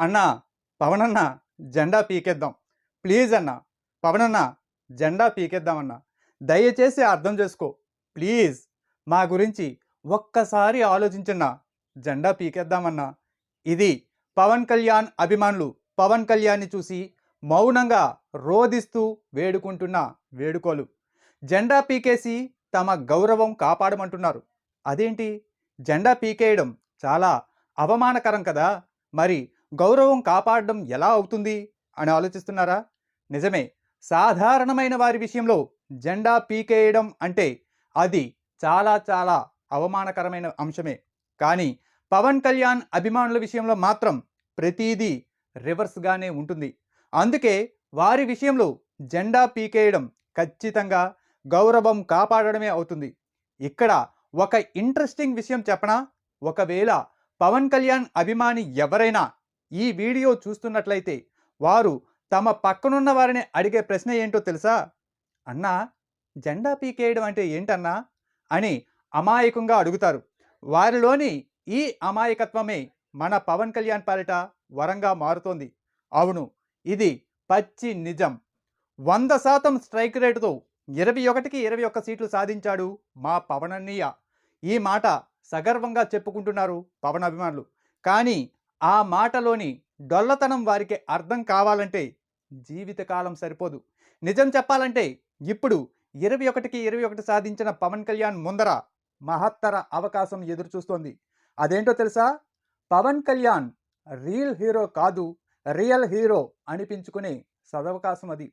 అన్న పవన్ అన్న జెండా పీకేద్దాం. ప్లీజ్ అన్న పవన్ అన్న జెండా పీకేద్దామన్న దయచేసి అర్థం చేసుకో. ప్లీజ్ మా గురించి ఒక్కసారి ఆలోచించిన జెండా పీకేద్దామన్నా. ఇది పవన్ కళ్యాణ్ అభిమానులు పవన్ కళ్యాణ్ని చూసి మౌనంగా రోదిస్తూ వేడుకుంటున్న వేడుకోలు. జెండా పీకేసి తమ గౌరవం కాపాడమంటున్నారు. అదేంటి? జెండా పీకేయడం చాలా అవమానకరం కదా? మరి గౌరవం కాపాడడం ఎలా అవుతుంది అని ఆలోచిస్తున్నారా? నిజమే సాధారణమైన వారి విషయంలో జెండా పీకేయడం అంటే అది చాలా చాలా అవమానకరమైన అంశమే. కానీ పవన్ కళ్యాణ్ అభిమానుల విషయంలో మాత్రం ప్రతీదీ రివర్స్గానే ఉంటుంది. అందుకే వారి విషయంలో జెండా పీకేయడం ఖచ్చితంగా గౌరవం కాపాడడమే అవుతుంది. ఇక్కడ ఒక ఇంట్రెస్టింగ్ విషయం చెప్పనా? ఒకవేళ పవన్ కళ్యాణ్ అభిమాని ఎవరైనా ఈ వీడియో చూస్తున్నట్లయితే వారు తమ పక్కనున్న వారిని అడిగే ప్రశ్న ఏంటో తెలుసా? అన్నా జెండా పీకేయడం అంటే ఏంటన్నా? అని అమాయకంగా అడుగుతారు. వారిలోని ఈ అమాయకత్వమే మన పవన్ కళ్యాణ్ పాలిట వరంగా మారుతోంది. అవును ఇది పచ్చి నిజం. వంద శాతం స్ట్రైక్ రేటుతో ఇరవై ఒకటికి ఇరవై ఒక్క సీట్లు సాధించాడు మా పవనన్నయ్య. ఈ మాట సగర్వంగా చెప్పుకుంటున్నారు పవన్ అభిమానులు కానీ ఆ మాటలోని డొల్లతనం వారికి అర్థం కావాలంటే జీవితకాలం సరిపోదు. నిజం చెప్పాలంటే ఇప్పుడు ఇరవై ఒకటికి ఇరవై ఒకటి సాధించిన పవన్ కళ్యాణ్ ముందర మహత్తర అవకాశం ఎదురు చూస్తోంది అదేంటో తెలుసా? పవన్ కళ్యాణ్ రియల్ హీరో కాదు రియల్ హీరో అనిపించుకునే సదవకాశం అది.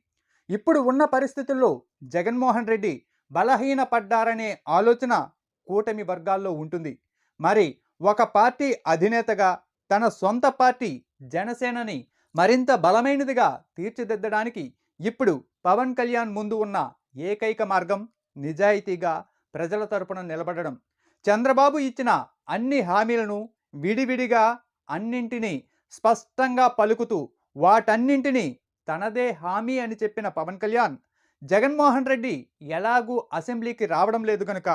ఇప్పుడు ఉన్న పరిస్థితుల్లో జగన్మోహన్ రెడ్డి బలహీనపడ్డారనే ఆలోచన కూటమి వర్గాల్లో ఉంటుంది. మరి ఒక పార్టీ అధినేతగా తన సొంత పార్టీ జనసేనని మరింత బలమైనదిగా తీర్చిదిద్దడానికి ఇప్పుడు పవన్ కళ్యాణ్ ముందు ఉన్న ఏకైక మార్గం నిజాయితీగా ప్రజల తరపున నిలబడడం. చంద్రబాబు ఇచ్చిన అన్ని హామీలను విడివిడిగా అన్నింటినీ స్పష్టంగా పలుకుతూ వాటన్నింటినీ తనదే హామీ అని చెప్పిన పవన్ కళ్యాణ్ జగన్మోహన్ రెడ్డి ఎలాగూ అసెంబ్లీకి రావడం లేదు కనుక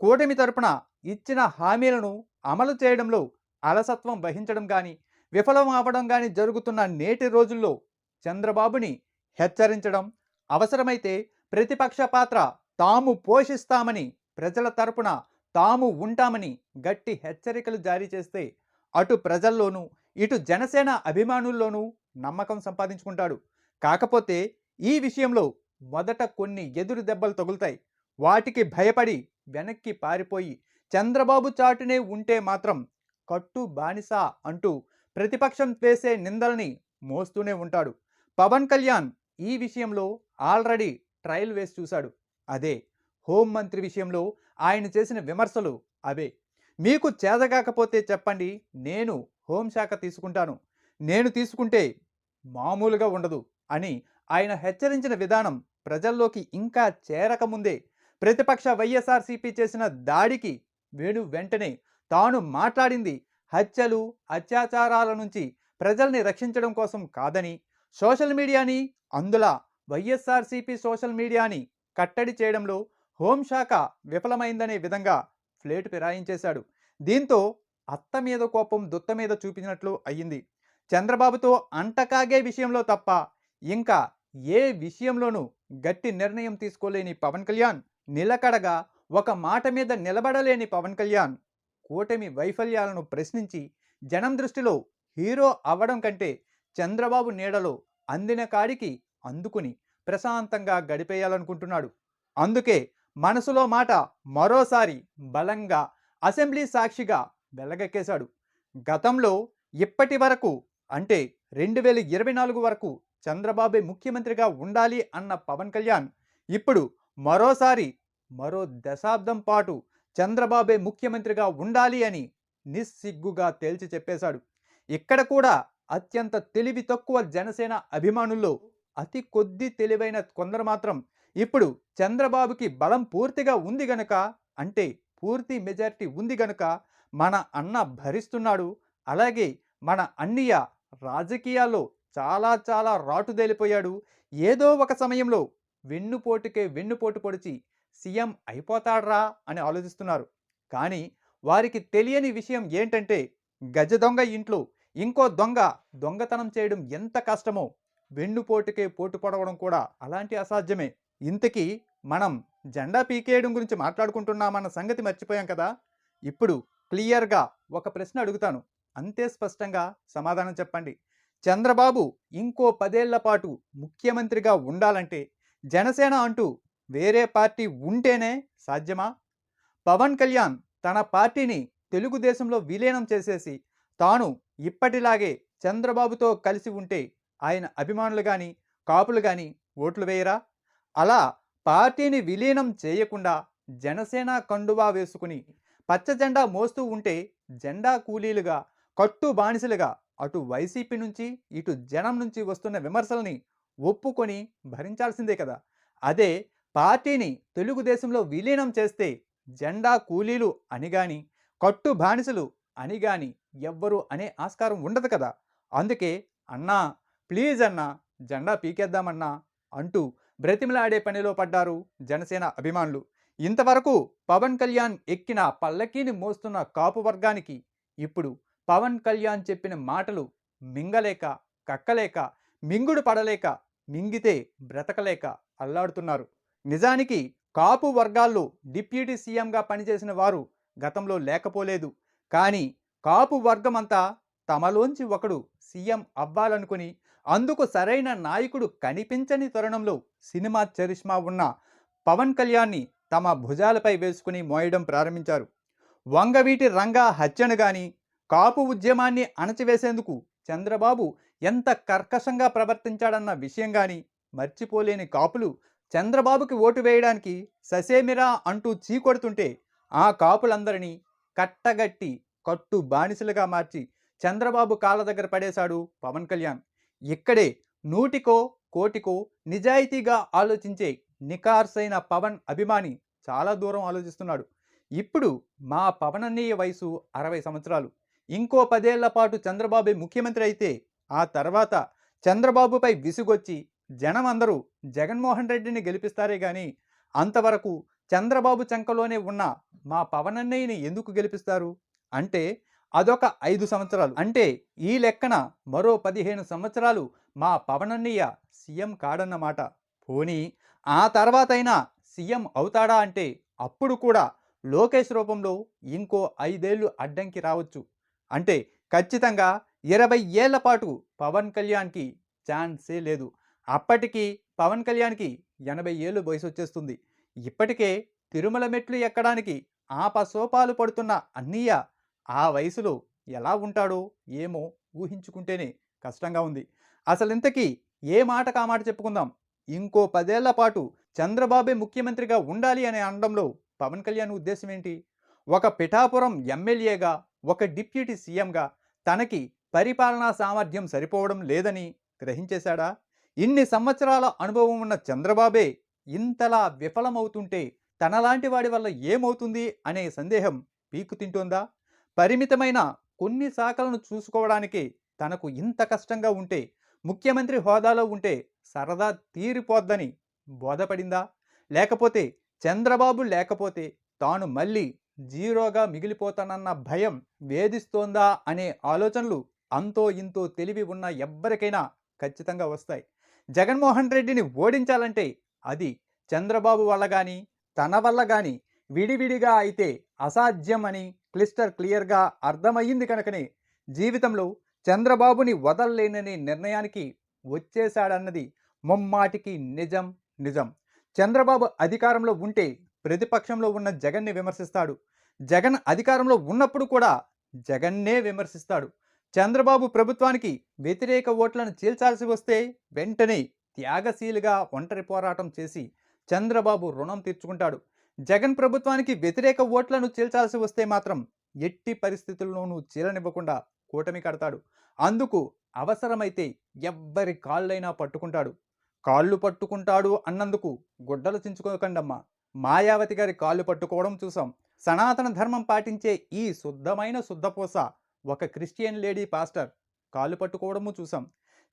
కూటమి తరపున ఇచ్చిన హామీలను అమలు చేయడంలో అలసత్వం వహించడం కానీ విఫలం అవ్వడం కానీ జరుగుతున్న నేటి రోజుల్లో చంద్రబాబుని హెచ్చరించడం అవసరమైతే ప్రతిపక్ష పాత్ర తాము పోషిస్తామని ప్రజల తరపున తాము ఉంటామని గట్టి హెచ్చరికలు జారీ చేస్తే అటు ప్రజల్లోనూ ఇటు జనసేన అభిమానుల్లోనూ నమ్మకం సంపాదించుకుంటాడు. కాకపోతే ఈ విషయంలో మొదట కొన్ని ఎదురు దెబ్బలు తగులుతాయి. వాటికి భయపడి వెనక్కి పారిపోయి చంద్రబాబు చాటునే ఉంటే మాత్రం కట్టు బానిస అంటూ ప్రతిపక్షం వేసే నిందల్ని మోస్తూనే ఉంటాడు. పవన్ కళ్యాణ్ ఈ విషయంలో ఆల్రెడీ ట్రయల్ వేసి చూశాడు. అదే హోంమంత్రి విషయంలో ఆయన చేసిన విమర్శలు అవే. మీకు చేతగాకపోతే చెప్పండి నేను హోంశాఖ తీసుకుంటాను. నేను తీసుకుంటే మామూలుగా ఉండదు అని ఆయన హెచ్చరించిన విధానం ప్రజల్లోకి ఇంకా చేరకముందే ప్రతిపక్ష వైఎస్ఆర్సీపీ చేసిన దాడికి వేణు వెంటనే తాను మాట్లాడింది హత్యలు అత్యాచారాల నుంచి ప్రజల్ని రక్షించడం కోసం కాదని సోషల్ మీడియాని అందులా వైఎస్ఆర్సీపీ సోషల్ మీడియాని కట్టడి చేయడంలో హోంశాఖ విఫలమైందనే విధంగా ఫ్లేట్ ఫిరాయించేశాడు. దీంతో అత్త మీద కోపం దుత్త మీద చూపించినట్లు అయ్యింది. చంద్రబాబుతో అంటకాగే విషయంలో తప్ప ఇంకా ఏ విషయంలోనూ గట్టి నిర్ణయం తీసుకోలేని పవన్ కళ్యాణ్ నిలకడగా ఒక మాట మీద నిలబడలేని పవన్ కళ్యాణ్ కూటమి వైఫల్యాలను ప్రశ్నించి జనం దృష్టిలో హీరో అవ్వడం కంటే చంద్రబాబు నీడలో అందిన కాడికి అందుకుని ప్రశాంతంగా గడిపేయాలనుకుంటున్నాడు. అందుకే మనసులో మాట మరోసారి బలంగా అసెంబ్లీ సాక్షిగా వెల్లగక్కేశాడు గతంలో ఇప్పటి వరకు అంటే రెండు వేల ఇరవై నాలుగు వరకు చంద్రబాబే ముఖ్యమంత్రిగా ఉండాలి అన్న పవన్ కళ్యాణ్ ఇప్పుడు మరోసారి మరో దశాబ్దం పాటు చంద్రబాబే ముఖ్యమంత్రిగా ఉండాలి అని నిస్సిగ్గుగా తేల్చి చెప్పేశాడు. ఇక్కడ కూడా అత్యంత తెలివి తక్కువ జనసేన అభిమానుల్లో అతి కొద్ది తెలివైన కొందరు మాత్రం ఇప్పుడు చంద్రబాబుకి బలం పూర్తిగా ఉంది గనక అంటే పూర్తి మెజారిటీ ఉంది గనక మన అన్న భరిస్తున్నాడు. అలాగే మన అన్నయ్య రాజకీయాల్లో చాలా చాలా రాటుదేలిపోయాడు. ఏదో ఒక సమయంలో వెన్నుపోటుకే వెన్నుపోటు పొడిచి సీఎం అయిపోతాడ్రా అని ఆలోచిస్తున్నారు. కానీ వారికి తెలియని విషయం ఏంటంటే గజ దొంగ ఇంట్లో ఇంకో దొంగ దొంగతనం చేయడం ఎంత కష్టమో వెన్నుపోటుకే పోటు పడవడం కూడా అలాంటి అసాధ్యమే. ఇంతకీ మనం జెండా పీకేయడం గురించి మాట్లాడుకుంటున్నామన్న సంగతి మర్చిపోయాం కదా? ఇప్పుడు క్లియర్గా ఒక ప్రశ్న అడుగుతాను. అంతే స్పష్టంగా సమాధానం చెప్పండి. చంద్రబాబు ఇంకో పదేళ్ళ పాటు ముఖ్యమంత్రిగా ఉండాలంటే జనసేన అంటూ వేరే పార్టీ ఉంటేనే సాధ్యమా? పవన్ కళ్యాణ్ తన పార్టీని తెలుగుదేశంలో విలీనం చేసేసి తాను ఇప్పటిలాగే చంద్రబాబుతో కలిసి ఉంటే ఆయన అభిమానులు కానీ కాపులు కానీ ఓట్లు వేయరా? అలా పార్టీని విలీనం చేయకుండా జనసేన కండువా వేసుకుని పచ్చ జెండా మోస్తూ ఉంటే జెండా కూలీలుగా కట్టు బానిసలుగా అటు వైసీపీ నుంచి ఇటు జనం నుంచి వస్తున్న విమర్శల్ని ఒప్పుకొని భరించాల్సిందే కదా! అదే పార్టీని తెలుగుదేశంలో విలీనం చేస్తే జెండా కూలీలు అని గాని కట్టు బానిసలు అని గాని ఎవ్వరు అనే ఆస్కారం ఉండదు కదా. అందుకే అన్నా ప్లీజ్ అన్నా జెండా పీకేద్దామన్నా అంటూ బ్రతిమలాడే పనిలో పడ్డారు జనసేన అభిమానులు. ఇంతవరకు పవన్ కళ్యాణ్ ఎక్కిన పల్లకీని మోస్తున్న కాపు వర్గానికి ఇప్పుడు పవన్ కళ్యాణ్ చెప్పిన మాటలు మింగలేక కక్కలేక మింగుడు పడలేక మింగితే బ్రతకలేక అల్లాడుతున్నారు. నిజానికి కాపు వర్గాల్లో డిప్యూటీ సీఎంగా పనిచేసిన వారు గతంలో లేకపోలేదు. కానీ కాపు వర్గమంతా తమలోంచి ఒకడు సీఎం అవ్వాలనుకుని అందుకు సరైన నాయకుడు కనిపించని తరుణంలో సినిమా చరిష్మా ఉన్న పవన్ కళ్యాణ్ని తమ భుజాలపై వేసుకుని మోయడం ప్రారంభించారు. వంగవీటి రంగా హత్యను గాని కాపు ఉద్యమాన్ని అణచివేసేందుకు చంద్రబాబు ఎంత కర్కశంగా ప్రవర్తించాడన్న విషయం కానీ మర్చిపోలేని కాపులు చంద్రబాబుకి ఓటు వేయడానికి ససేమిరా అంటూ చీకొడుతుంటే ఆ కాపులందరినీ కట్టగట్టి కట్టు బానిసలుగా మార్చి చంద్రబాబు కాళ్ళ దగ్గర పడేశాడు పవన్ కళ్యాణ్. ఇక్కడే నూటికో కోటికో నిజాయితీగా ఆలోచించే నికార్సైన పవన్ అభిమాని చాలా దూరం ఆలోచిస్తున్నాడు. ఇప్పుడు మా పవన్ అన్నయ్య వయసు అరవై సంవత్సరాలు. ఇంకో పదేళ్ళ పాటు చంద్రబాబు ముఖ్యమంత్రి అయితే ఆ తర్వాత చంద్రబాబుపై విసుగొచ్చి జనం అందరూ జగన్మోహన్ రెడ్డిని గెలిపిస్తారే కానీ అంతవరకు చంద్రబాబు చంకలోనే ఉన్న మా పవనన్నయ్యని ఎందుకు గెలిపిస్తారు? అంటే అదొక ఐదు సంవత్సరాలు. అంటే ఈ లెక్కన మరో పదిహేను సంవత్సరాలు మా పవనన్నయ్య సీఎం కాడన్నమాట. పోనీ ఆ తర్వాతైనా సీఎం అవుతాడా అంటే అప్పుడు కూడా లోకేష్ రూపంలో ఇంకో ఐదేళ్ళు అడ్డంకి రావచ్చు. అంటే ఖచ్చితంగా ఇరవై ఏళ్ళ పాటు పవన్ కళ్యాణ్కి ఛాన్సే లేదు. అప్పటికి పవన్ కళ్యాణ్కి ఎనభై ఏళ్ళు వయసు వచ్చేస్తుంది ఇప్పటికే తిరుమల మెట్లు ఎక్కడానికి ఆపసోపాలు పడుతున్న అన్నయ్య ఆ వయసులో ఎలా ఉంటాడో ఏమో ఊహించుకుంటేనే కష్టంగా ఉంది. అసలు ఇంతకీ ఏ మాట కామాట చెప్పుకుందాం? ఇంకో పదేళ్ళ పాటు చంద్రబాబే ముఖ్యమంత్రిగా ఉండాలి అనే అనడంలో పవన్ కళ్యాణ్ ఉద్దేశం ఏంటి? ఒక పిఠాపురం ఎమ్మెల్యేగా ఒక డిప్యూటీ సీఎంగా తనకి పరిపాలనా సామర్థ్యం సరిపోవడం లేదని గ్రహించేశాడా? ఇన్ని సంవత్సరాల అనుభవం ఉన్న చంద్రబాబే ఇంతలా విఫలమవుతుంటే తనలాంటి వాడి వల్ల ఏమవుతుంది అనే సందేహం పీకు తింటోందా? పరిమితమైన కొన్ని శాఖలను చూసుకోవడానికి తనకు ఇంత కష్టంగా ఉంటే ముఖ్యమంత్రి హోదాలో ఉంటే సరదా తీరిపోద్దని బోధపడిందా? లేకపోతే చంద్రబాబు లేకపోతే తాను మళ్ళీ జీరోగా మిగిలిపోతానన్న భయం వేధిస్తోందా అనే ఆలోచనలు అంతో ఇంతో తెలివి ఉన్న ఎవ్వరికైనా ఖచ్చితంగా వస్తాయి. జగన్మోహన్ రెడ్డిని ఓడించాలంటే అది చంద్రబాబు వల్ల కానీ తన వల్ల కానీ విడివిడిగా అయితే అసాధ్యం అని క్లిస్టర్ క్లియర్గా అర్థమయ్యింది కనుకనే జీవితంలో చంద్రబాబుని వదలలేనని నిర్ణయానికి వచ్చేశాడన్నది ముమ్మాటికి నిజం నిజం. చంద్రబాబు అధికారంలో ఉంటే ప్రతిపక్షంలో ఉన్న జగన్ని విమర్శిస్తాడు. జగన్ అధికారంలో ఉన్నప్పుడు కూడా జగన్నే విమర్శిస్తాడు. చంద్రబాబు ప్రభుత్వానికి వ్యతిరేక ఓట్లను చీల్చాల్సి వస్తే వెంటనే త్యాగశీలుగా ఒంటరి పోరాటం చేసి చంద్రబాబు రుణం తీర్చుకుంటాడు. జగన్ ప్రభుత్వానికి వ్యతిరేక ఓట్లను చీల్చాల్సి వస్తే మాత్రం ఎట్టి పరిస్థితుల్లోనూ చీలనివ్వకుండా కూటమి కడతాడు. అందుకు అవసరమైతే ఎవ్వరి కాళ్ళైనా పట్టుకుంటాడు. కాళ్ళు పట్టుకుంటాడు అన్నందుకు గుడ్డలు చించుకోకండమ్మా. మాయావతి గారి కాళ్ళు పట్టుకోవడం చూసాం సనాతన ధర్మం పాటించే ఈ శుద్ధమైన శుద్ధపోస ఒక క్రిస్టియన్ లేడీ పాస్టర్ కాళ్ళు పట్టుకోవడము చూసాం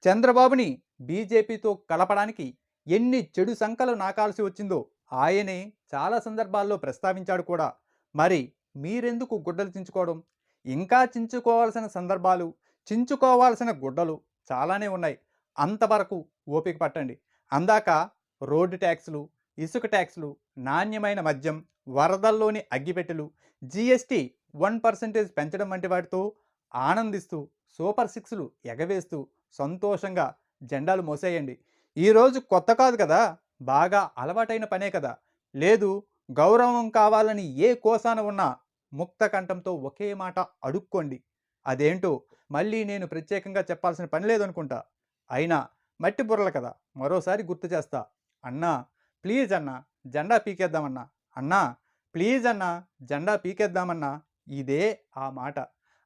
చంద్రబాబుని బీజేపీతో కలపడానికి ఎన్ని చెడు సంకలు నాకాల్సి వచ్చిందో ఆయనే చాలా సందర్భాల్లో ప్రస్తావించాడు కూడా. మరి మీరెందుకు గుడ్డలు చించుకోవడం? ఇంకా చించుకోవాల్సిన సందర్భాలు చించుకోవాల్సిన గుడ్డలు చాలానే ఉన్నాయి. అంతవరకు ఓపిక పట్టండి. అందాక రోడ్డు ట్యాక్సులు ఇసుక ట్యాక్సులు నాణ్యమైన మద్యం వరదల్లోని అగ్గిపెట్టెలు జిఎస్టీ వన్ పర్సెంటేజ్ పెంచడం వంటి వాటితో ఆనందిస్తూ సూపర్ సిక్స్లు ఎగవేస్తూ సంతోషంగా జెండాలు మోసేయండి. ఈరోజు కొత్త కాదు కదా! బాగా అలవాటైన పనే కదా! లేదు గౌరవం కావాలని ఏ కోసాన ఉన్నా ముక్త కంఠంతో ఒకే మాట అడుక్కోండి. అదేంటో మళ్ళీ నేను ప్రత్యేకంగా చెప్పాల్సిన పని లేదనుకుంటా. అయినా మట్టి బుర్రలు కదా! మరోసారి గుర్తు చేస్తా. అన్నా ప్లీజ్ అన్నా జెండా పీకేద్దామన్నా. అన్నా ప్లీజ్ అన్నా జెండా పీకేద్దామన్నా ఇదే ఆ మాట.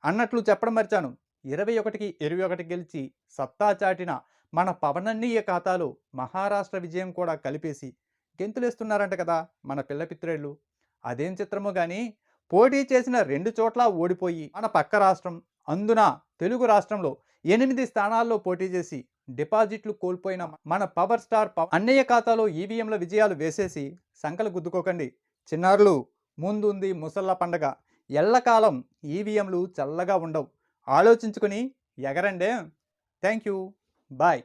అన్నట్లు చెప్పడం మర్చాను. ఇరవై ఒకటికి ఇరవై ఒకటి గెలిచి సత్తా చాటిన మన పవనన్నీయ ఖాతాలో మహారాష్ట్ర విజయం కూడా కలిపేసి గెంతులేస్తున్నారంట కదా మన పిల్లపిత్రేళ్ళు అదేం చిత్రమో కానీ పోటీ చేసిన రెండు చోట్ల ఓడిపోయి మన పక్క రాష్ట్రం అందున తెలుగు రాష్ట్రంలో ఎనిమిది స్థానాల్లో పోటీ చేసి డిపాజిట్లు కోల్పోయిన మన పవర్ స్టార్ అన్నయ్య ఖాతాలో ఈవీఎంల విజయాలు వేసేసి సంకలు గుద్దుకోకండి. చిన్నారులు ముందుంది ముసళ్ళ పండగ. ఎల్లకాలం ఈవీఎంలు చల్లగా ఉండవు. ఆలోచించుకుని ఎగరండే. Thank you bye.